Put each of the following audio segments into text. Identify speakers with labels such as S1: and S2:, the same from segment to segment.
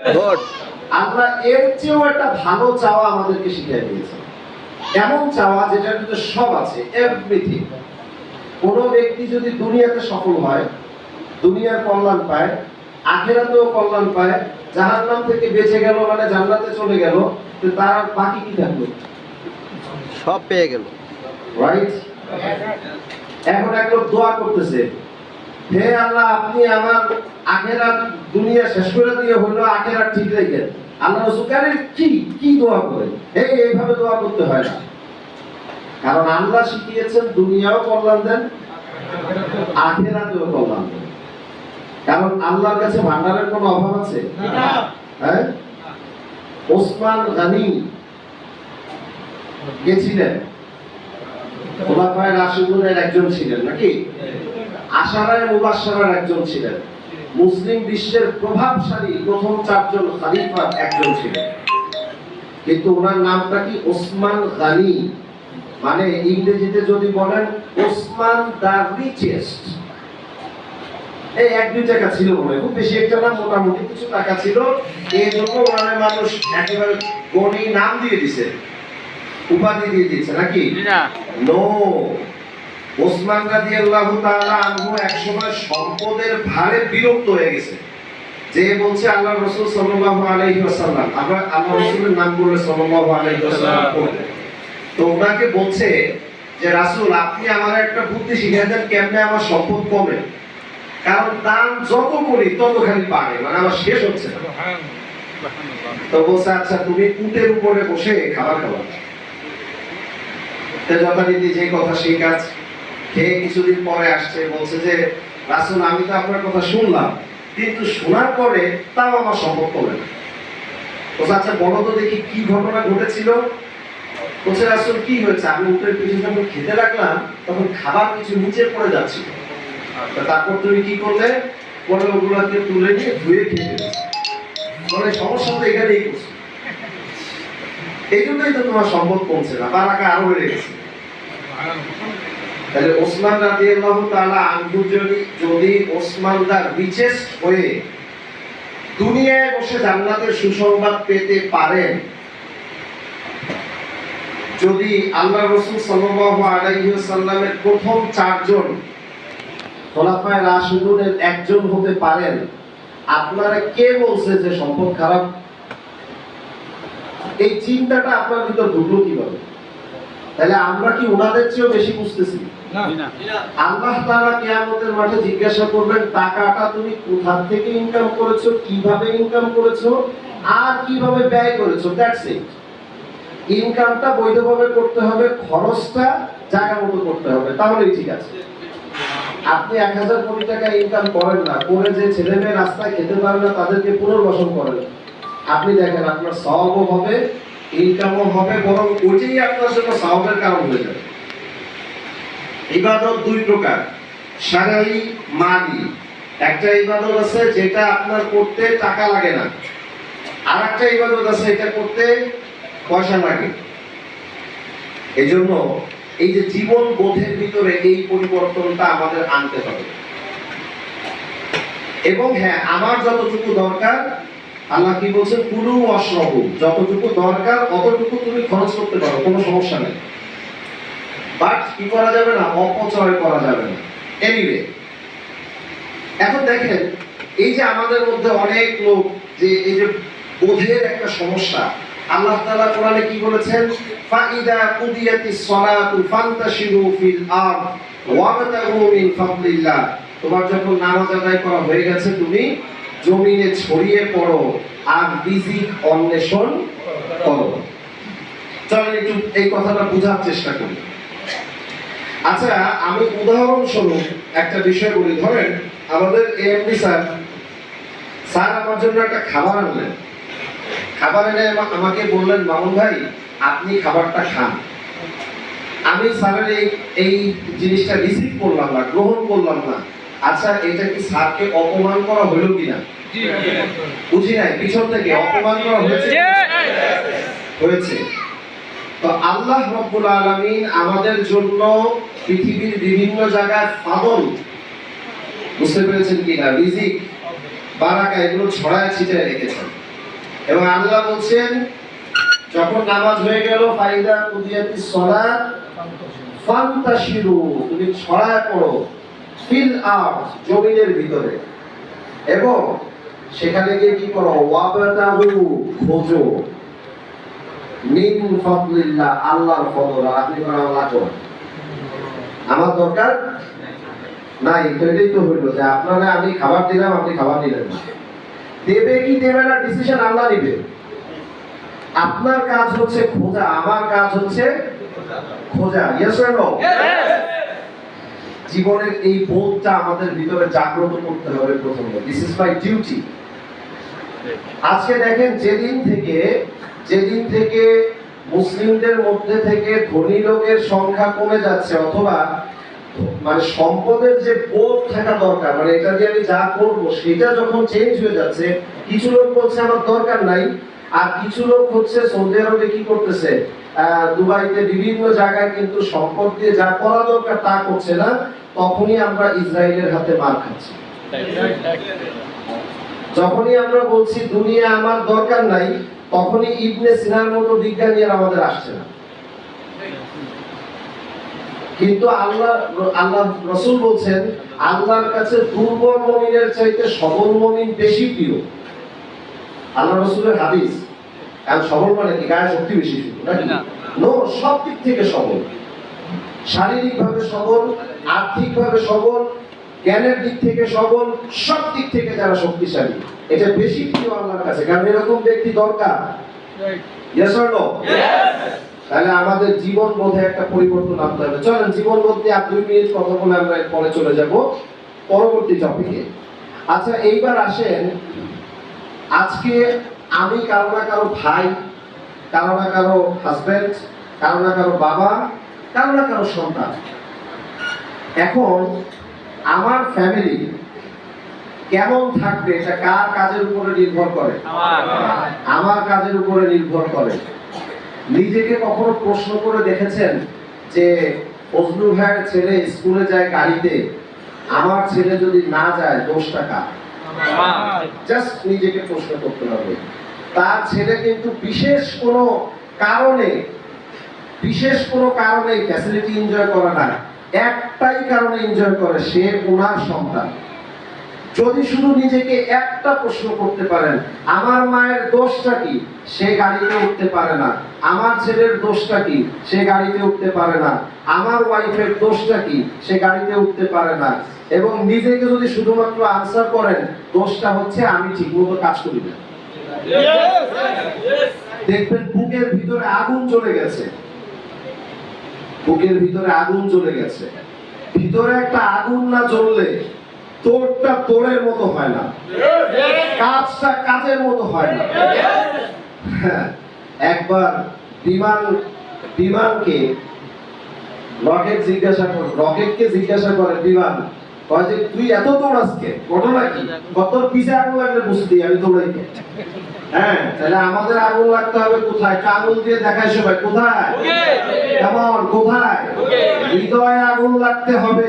S1: Good
S2: আমরা এর চেয়েও একটা ভালো চাওয়া আমাদেরকে শিখিয়ে দিয়েছে। এমন চাওয়া যেটার ভিতরে সব আছে এভরিথিং কোনো ব্যক্তি যদি দুনিয়াতে সফল হয় দুনিয়ার কল্যাণ পায় আখেরাতেও কল্যাণ পায় জাহান্নাম থেকে বেঁচে গেল মানে জান্নাতে চলে গেল তো তার বাকি কি থাকল
S1: সব পেয়ে গেল।
S2: রাইট এখন এক লোক দোয়া করতেছে হে আল্লাহ, আপনি আমার আখেরাত দুনিয়া শেষ করে দিয়ে হলো, আখেরাত ঠিক রেখে। আল্লাহ রসুল কি কি দোয়া করে এই এইভাবে দোয়া করতে হয় না। কারণ আল্লাহ শিখিয়েছেন, দুনিয়াও কল্যাণ দেন, আখেরাতেও কল্যাণ দেন। কারণ আল্লাহর কাছে ভান্ডারের কোনো অভাব আছে? হ্যাঁ? ওসমান গানি কে ছিলেন খোলাফায়ে রাশিদুনের একজন ছিলেন, নাকি? আশারায় একজন ছিলেন। মুসলিম বিশ্বের প্রভাবশালী প্রথম চারজন খলিফার একজন ছিলেন। কিন্তু ওনার নামটা কি ওসমান গানি? মানে ইংরেজিতে যদি বলেন ওসমান দা রিচেস্ট। এই এক দুই টাকা ছিল মনে খুব বেশি একটা না মোটামুটি কিছু টাকা ছিল। এই জন্য ওনার মানুষ একেবারে গণি নাম দিয়ে দিছে। উপাধি দিয়ে দিচ্ছে নাকি? নো। ওসমান রাদিয়াল্লাহু তাআলা আনহু একসময় সম্পদের ভারে বিরক্ত হয়ে গেছে। যে বলছে আল্লাহ রসুল সাল্লাল্লাহু আলাইহি ওয়াসাল্লাম আমরা আল্লাহ রাসূলের নাম বলে সাল্লাল্লাহু আলাইহি পড়বে। তো ওনাকে বলছে যে রাসূল আপনি আমার একটা বুদ্ধি শিখিয়ে দেন কেমনে আমার সম্পদ কমে। কারণ দান যত করি তত খালি পারে মানে আমার শেষ হচ্ছে না। তো বলছে আচ্ছা তুমি উটের উপরে বসে খাবার খাওয়া তো যথারীতি যে কথা সেই কাজ খেয়ে কিছুদিন পরে আসছে, বলছে যে, রাসুল, আমি তো আপনার কথা শুনলাম, কিন্তু শোনার পরে তাও আমার সম্ভব হবে না। বলছে আচ্ছা বলো তো দেখি কি ঘটনা ঘটেছিল? বলছে, রাসুল, কি হয়েছে? আমি উটের পিছনে যখন খেতে লাগলাম, তখন খাবার কিছু নিচে পড়ে যাচ্ছিল। তারপর তুমি কি করলে? বলে ওগুলোকে তুলে নিয়ে ধুয়ে খেয়ে বলে, সমস্যা তো এখানেই করছে। এই জন্যই তো তোমার সম্পদ কমছে না, বারাকা আরও বেড়ে গেছে। তাহলে ওসমান রাদিয়াল্লাহু তাআলা আনহু যদি যদি ওসমান দা রিচেস্ট হয়ে দুনিয়ায় বসে জান্নাতের সুসংবাদ পেতে পারেন, যদি আল্লাহ রসুল সাল্লাল্লাহু আলাইহি ওয়াসাল্লামের প্রথম চারজন খোলাফায়ে রাশিদুনের একজন হতে পারেন, আপনারা কে বলছে যে সম্পদ খারাপ? এই চিন্তাটা আপনার ভিতর ঢুকলো কীভাবে? তাহলে আমরা কি ওনাদের চেয়েও বেশি বুঝতেছি? আল্লাহ তাআলা কিয়ামতের মাঠে জিজ্ঞাসা করবেন টাকাটা তুমি কোথা থেকে ইনকাম করেছ কীভাবে ইনকাম করেছ আর কীভাবে ব্যয় করেছ দ্যাটস ইট ইনকামটা বৈধভাবে করতে হবে খরচটা জায়গা মতো করতে হবে তাহলেই ঠিক আছে। আপনি এক হাজার কোটি টাকা ইনকাম করেন না করে যে ছেলে মেয়ে রাস্তায় খেতে পারে না তাদেরকে পুনর্বাসন করেন। আপনি দেখেন আপনার সবও হবে ইনকামও হবে বরং ওইটাই আপনার জন্য সবের কারণ হয়ে যাবে। ইবাদত দুই প্রকার। সারাই মালি একটা ইবাদত আছে যেটা আপনার করতে টাকা লাগে না। আর একটা ইবাদত আছে এটা করতে পয়সা লাগে। এই জন্য এই যে জীবন বোধের ভিতরে এই পরিবর্তনটা আমাদের আনতে হবে। এবং হ্যাঁ আমার যতটুকু দরকার, আল্লাহ কি বলছেন? কুলু অশ্রবু যতটুকু দরকার, অতটুকু তুমি খরচ করতে পারো, কোনো সমস্যা নেই। কি করা যাবে না, অপচয় করা যাবে না। এনিওয়ে এখন দেখেন, এই যে আমাদের মধ্যে অনেক লোক যে এই যে বোধের একটা সমস্যা, আল্লাহ তাআলা কোরআনে কি বলেছেন? ফাইদা কুদিয়াতিস সালাতু ফান্তাশিরু ফিল আরদ ওয়াবতাগু মিন ফাদলিল্লাহ। তোমার যখন নামাজ আদায় করা হয়ে গেছে, তুমি জমিনে ছড়িয়ে পড়ো আর রিজিক অন্বেষণ করো। চলেন একটু এই কথাটা বোঝার চেষ্টা করি। আচ্ছা আমি উদাহরণস্বরূপ একটা বিষয় বলি। ধরেন আমাদের এমডি স্যার স্যার আমার জন্য একটা খাবার আনলেন। খাবার এনে আমাকে বললেন মামুন ভাই আপনি খাবারটা খান। আমি স্যারের এই এই জিনিসটা রিসিভ করলাম না গ্রহণ করলাম না। আচ্ছা এটা কি স্যারকে অপমান করা হলো কিনা বুঝি নাই পিছন থেকে অপমান করা হয়েছে হয়েছে। তো আল্লাহ রব্বুল আলামিন আমাদের জন্য পৃথিবীর বিভিন্ন জায়গায় ফাদল বুঝতে পেরেছেন কিনা? রিজিক, বারাকা, এগুলো ছড়ায় ছিটায় রেখেছেন। এবং আল্লাহ বলছেন, যখন নামাজ হয়ে গেল, ফাইদা কুদিয়াতি সলাত ফান্তাশিরু, তুমি ছড়ায় পড়ো ফিল আর্থ জমিনের ভিতরে। এবং সেখানে গিয়ে কি করো? ওয়াবাতাহু খোঁজো। মিন ফাদলিল্লাহ, আল্লাহর আর আপনি আল্লাহ করুন আমার দরকার নাই তো এটাই তো হইল যে আপনারা আমি খাবার দিলাম আপনি খাবার দিলেন না। দেবে কি দেবে না ডিসিশন আল্লাহ নিবে। আপনার কাজ হচ্ছে খোঁজা আমার কাজ হচ্ছে খোঁজা ইয়েস অর নো জীবনের এই বোধটা আমাদের ভিতরে জাগ্রত করতে হবে প্রথমত দিস ইজ মাই ডিউটি আজকে দেখেন যেদিন থেকে যেদিন থেকে মুসলিমদের মধ্যে থেকে ধনী লোকের সংখ্যা কমে যাচ্ছে, অথবা মানে সম্পদের যে বোধ থাকা দরকার মানে এটা দিয়ে আমি যা করব, সেটা যখন চেঞ্জ হয়ে যাচ্ছে, কিছু লোক বলছে আমার দরকার নাই, আর কিছু লোক হচ্ছে সৌদি আরবে কি করতেছে? দুবাইতে বিভিন্ন জায়গায় কিন্তু সম্পদ দিয়ে যা করা দরকার তা করছে না, তখনই আমরা ইসরায়েলের হাতে মার খাচ্ছি। যখনই আমরা বলছি দুনিয়া আমার দরকার নাই তখনই ইবনে সিনার মতো বিজ্ঞানী আর আমাদের আসছে না। কিন্তু আল্লাহ আল্লাহ রসুল বলছেন আল্লাহর কাছে দুর্বল মমিনের চাইতে সবল মমিন বেশি প্রিয়। আল্লাহ রসুলের হাদিস। এখন সবল মানে কি? গায়ে শক্তি বেশি শুধু
S3: না।
S2: নো সব দিক থেকে সবল। শারীরিক ভাবে সবল আর্থিক ভাবে সবল জ্ঞানের দিক থেকে সবল সব দিক থেকে যারা শক্তিশালী। এটা বেশি প্রিয় আল্লাহর কাছে কারণ এরকম ব্যক্তি দরকার? তাহলে আমাদের জীবন বোধে একটা পরিবর্তন আনতে হবে। চলেন জীবন বোধ আর দুই মিনিট কথা বলে আমরা পরে চলে যাব পরবর্তী টপিকে আচ্ছা এইবার আসেন আজকে আমি কারও না কারও ভাই কারও না কারও হাজবেন্ড কারও না কারও বাবা কারও না কারও সন্তান। এখন আমার ফ্যামিলি কেমন থাকবে এটা কার কাজের উপরে নির্ভর করে? আমার। কাজের উপরে নির্ভর করে। নিজেকে কখনো প্রশ্ন করে দেখেছেন যে ফজলু ভাইয়ের ছেলে স্কুলে যায় গাড়িতে আমার ছেলে যদি না যায় দোষটা কার? জাস্ট নিজেকে প্রশ্ন করতে হবে। তার ছেলে কিন্তু বিশেষ কোনো কারণে বিশেষ কোনো কারণে ফ্যাসিলিটি এনজয় করে না একটাই কারণে এনজয় করে সে ওনার সন্তান। যদি শুধু নিজেকে একটা প্রশ্ন করতে পারেন আমার মায়ের দোষটা কি? সে গাড়িতে উঠতে পারে না। আমার ছেলের দোষটা কি? সে গাড়িতে উঠতে পারে না। আমার ওয়াইফের দোষটা কি? সে গাড়িতে উঠতে পারে না। এবং নিজেকে যদি শুধুমাত্র আনসার করেন দোষটা হচ্ছে আমি ঠিকমতো কাজ করি না। দেখবেন বুকের ভিতরে আগুন চলে গেছে। বুকের ভিতরে আগুন চলে গেছে। ভিতরে একটা আগুন না জ্বললে তোরটা তোরের মতো হয় না। কাজটা কাজের মতো হয় না। হ্যাঁ, একবার বিমান বিমানকে রকেট জিজ্ঞাসা কর রকেটকে জিজ্ঞাসা করে বিমান কয় যে তুই এত তোর আজকে? ঘটনা কি কত পিছে আগুন লাগলে বুঝতে আমি কে?" হ্যাঁ তাহলে আমাদের আগুন লাগতে হবে কোথায়? আগুন দিয়ে দেখাই সবাই কোথায়? কোথায়? হৃদয়ে আগুন লাগতে হবে।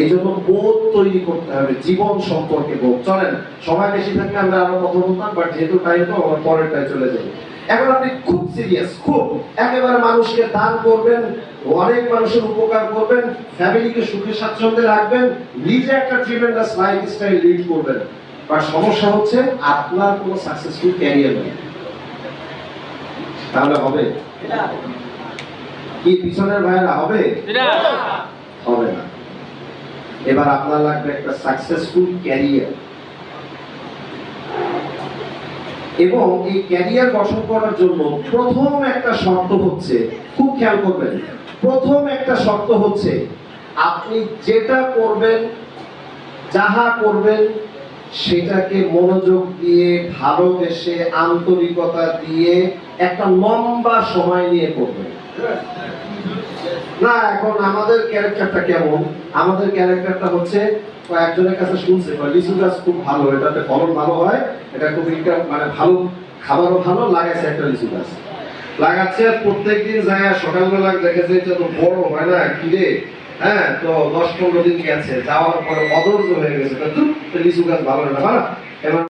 S2: এই জন্য বোধ তৈরি করতে হবে জীবন সম্পর্কে বোধ। চলেন সময় বেশি থাকলে আমরা আরও কথা বলতাম বাট যেহেতু টাইম তো আমার পরেরটায় চলে এখন আপনি খুব সিরিয়াস খুব। একেবারে মানুষকে দান করবেন অনেক মানুষের উপকার করবেন ফ্যামিলিকে সুখে স্বাচ্ছন্দ্যে রাখবেন নিজে একটা ট্রিমেন্ডাস লাইফ স্টাইল লিড করবেন। বাট সমস্যা হচ্ছে আপনার কোনো সাকসেসফুল ক্যারিয়ার নেই। তাহলে হবে? কি পিছনের ভাইয়েরা হবে? হবে না। এবার আপনার লাগবে একটা সাকসেসফুল ক্যারিয়ার এবং এই ক্যারিয়ার গঠন করার জন্য প্রথম একটা শর্ত হচ্ছে, খুব খেয়াল করবেন, প্রথম একটা শর্ত হচ্ছে, আপনি যেটা করবেন, যাহা করবেন সেটাকে মনোযোগ দিয়ে, ভালোবেসে, আন্তরিকতা দিয়ে একটা লম্বা সময় নিয়ে করবেন না, এখন আমাদের ক্যারেক্টারটা কেমন? আমাদের ক্যারেক্টারটা হচ্ছে একজনের কাছে শুনছে লিচু গাছ খুব ভালো, এটাতে ফলন ভালো হয়, এটা খুব একটা মানে ভালো, খাবারও ভালো, লাগাইছে একটা লিচু গাছ। লাগাচ্ছে, প্রত্যেকদিন যায়, সকালবেলা দেখেছে এটা তো বড় হয় না কিরে হ্যাঁ তো দশ পনেরো দিন গেছে যাওয়ার পরে অধৈর্য হয়ে গেছে। তো লিচু গাছ ভালো না? এবার